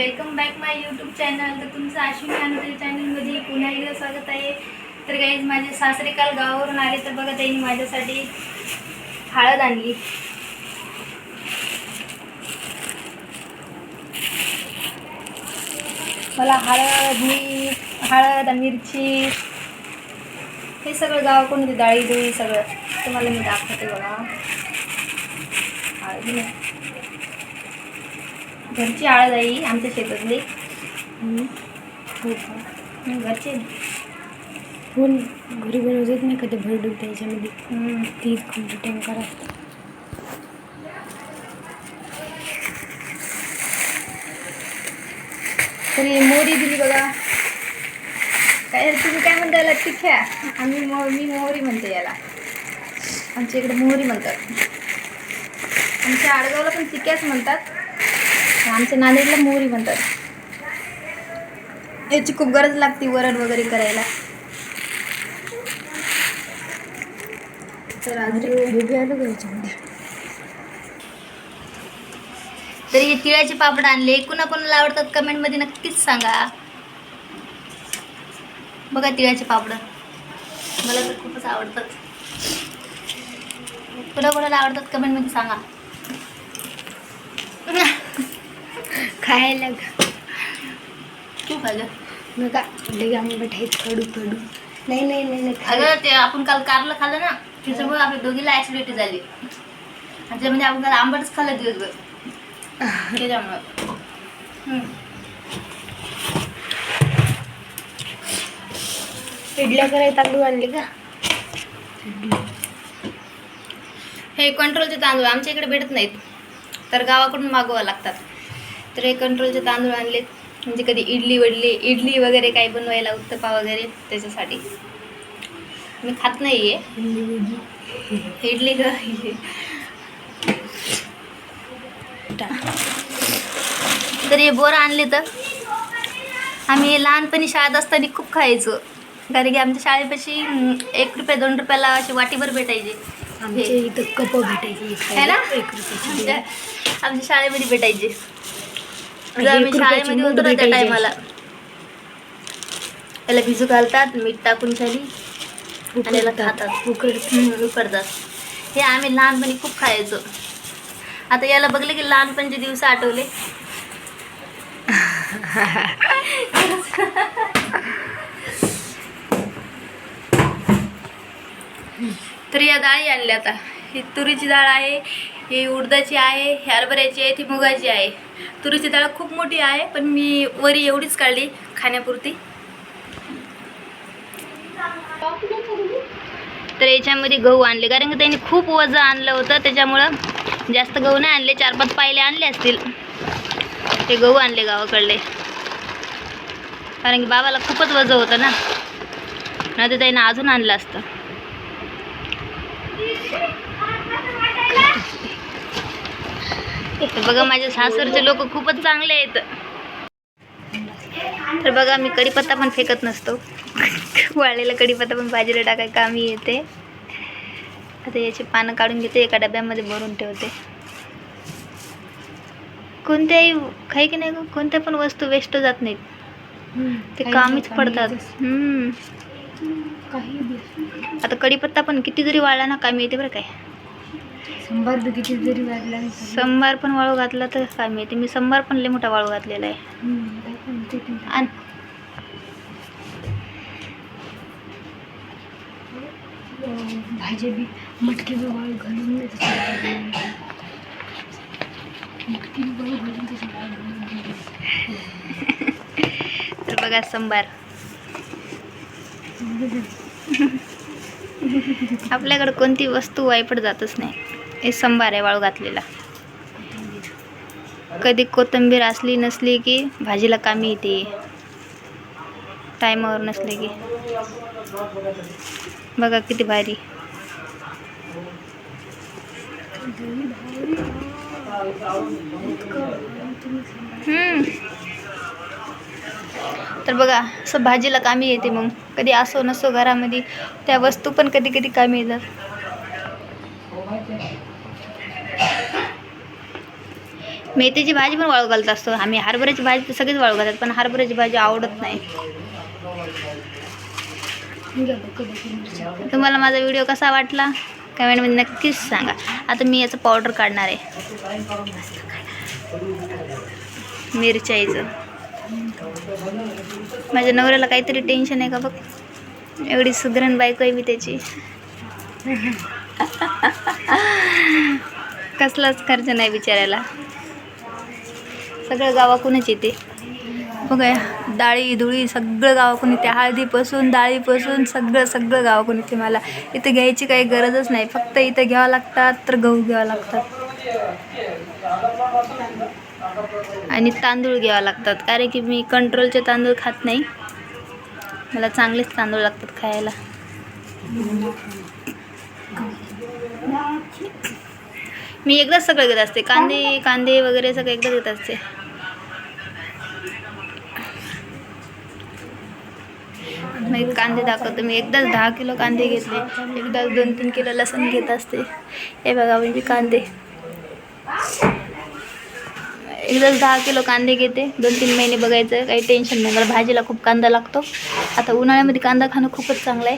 Welcome back my YouTube channel तर तुमचं अश्विनी अनंतरी चॅनलमध्ये पुन्हा एकदा स्वागत आहे. तर काही माझे सासरे काल गावावरून आले तर बघा त्यांनी माझ्यासाठी हळद आणली. मला हळद मीठ हळद मिरची हे सगळं गावाकडून ते डाळी दुळी सगळं तुम्हाला मी दाखवते बघा. हळद घरची हळद आहे ही, आमच्या शेतातली. हो घरची. हो ना. घरी बनवतात नाही का ते भरडून त्याच्यामध्ये. तीच कोणती टँकर असतात तर ही मोहरी दिली बघा. काय तुम्ही काय म्हणता याला? तिख्या आम्ही मो मी मोहरी म्हणते याला. आमच्या इकडे मोहरी म्हणतात. आमच्या आडगावला पण तिक्याच म्हणतात. आमच्या नांदेडला मोहरी म्हणतात. याची खूप गरज लागते वरण वगैरे करायला. हे तर हे तिळाचे पापड आणले. कुणा कोणाला आवडतात कमेंटमध्ये नक्कीच सांगा. बघा तिळाचे पापड. मला तर खूपच आवडतात. कुणा कोणाला आवडतात कमेंटमध्ये सांगा. खायला का तू खाल्लं नका लगे आंबट आहे कडू कडू. नाही नाही नाही नाही खायला. अगं ते आपण काल कारलं खाल्लं ना त्याच्यामुळे आपल्या दोघीला ॲसिडिटी झाली. आणि त्यामध्ये आपण काल आंबटच खाल्लं दिवसभर. त्याच्यामुळं. हम्म. इडल्या करायला तांदूळ आणले का? हे कंट्रोलचे तांदूळ आमच्या इकडे भेटत नाहीत. तर गावाकडून मागवावं लागतात. तर हे कंट्रोलचे तांदूळ आणलेत. म्हणजे कधी इडली वडली इडली वगैरे काही बनवायला उत्तपा वगैरे त्याच्यासाठी. मी खात नाही आहे इडली तर हे बोरं आणले तर? आम्ही लहानपणी शाळेत असताना खूप खायचो. कारण की आमच्या शाळेपाशी एक रुपये दोन रुपयाला अशी वाटीभर भेटायचे. आमच्या इथं कप भेटायची. है आमच्या शाळेमध्ये भेटायचे. मी रुपयाची शाळेमध्ये होतो ना त्या भेटायची टायमाला याला भिजू घालतात मीठ टाकून खाली. आणि याला खातात. हम्म, उकडतात. हे आम्ही लहानपणी खूप खायचो. आता याला बघले की लहानपणचे दिवस आठवले. तर या डाळी आणल्या आता. ही तुरीची डाळ आहे ही उडदाची आहे हरभऱ्याची आहे ती मुगाची आहे. तुरीची डाळ खूप मोठी आहे पण मी वरी एवढीच काढली खाण्यापुरती. तर याच्यामध्ये गहू आणले कारण की त्यांनी खूप वजन आणलं होतं त्याच्यामुळं जास्त गहू नाही आणले चार पाच पायले आणले असतील. ते गहू आणले गावाकडले. कारण की बाबाला खूपच वजन होतं ना. नाही तर त्याने अजून आणलं असतं. तर बघा माझ्या सासरचे लोक खूपच चांगले आहेत. तर बघा मी कढीपत्ता पण फेकत नसतो. वाळलेला कढीपत्ता पण भाजीला टाकाय कामी येते. आता याची पानं काढून घेते एका डब्यामध्ये भरून ठेवते. कोणत्याही काही की नाही कोणत्या पण वस्तू वेस्ट जात नाहीत. ते कामीच पडतात. आता कढीपत्ता पण किती जरी वाळला ना कामी येते बरं काय. शंभर बी किती जरी वाढला ना तरी. संभार पण वाळू घातला तर कामी येते मी संभार पण लय मोठा वाळू घातलेला आहे. हम्म, काही पण ते पण. आणि अं, भाज्या बी मटकी बी वाळू घालून नाही मटकी बी वाळू घालून तर बघा संभार आपल्याकडे कोणती वस्तू वायपट जातच नाही. हे संभार आहे वाळू घातलेला. कधी कोथिंबीर असली नसली की भाजीला कामी येते. टायमावर नसले की. बघा किती भारी. हम्म. तर बघा असं भाजीला कामी येते मग. कधी असो नसो घरामध्ये त्या वस्तू पण कधी कधी कामी येतात. मेथीची भाजी पण वाळू घालत असतो. आम्ही हरभऱ्याची भाजी तर सगळीच वाळू घालतात पण हरभऱ्याची भाजी आवडत नाही. तुम्हाला माझा व्हिडिओ कसा वाटला? कमेंटमध्ये नक्कीच सांगा. आता मी याचं पावडर काढणार आहे. मिरच्याईचं माझ्या नवऱ्याला काहीतरी टेन्शन आहे का बघ? एवढी सुधरण बायको आहे मी त्याची. कसलाच खर्च नाही बिचारायला सगळं गावाकूनच येते. बघा डाळी धुळी सगळं गावाकून येते. हळदीपासून डाळीपासून सगळं सगळं गावाकून येते मला. इथं घ्यायची काही गरजच नाही. फक्त इथं घ्यावं लागतात तर गहू घ्यावं लागतात. आणि तांदूळ घ्यावं लागतात. कारण की मी कंट्रोलचे तांदूळ खात नाही. मला चांगलेच तांदूळ लागतात खायला. मी एकदाच सगळं घेत असते. कांदे कांदे वगैरे सगळं एकदाच घेत असते. मी कांदे दाखवतो. मी एकदाच दहा किलो कांदे घेतले. एकदाच दोन तीन किलो लसूण घेत असते. हे बघा म्हणजे कांदे. एकदाच दहा किलो कांदे घेते. दोन तीन महिने बघायचं. काही टेन्शन नाही. मला भाजीला खूप कांदा लागतो. आता उन्हाळ्यामध्ये कांदा खाणं खूपच चांगलं आहे.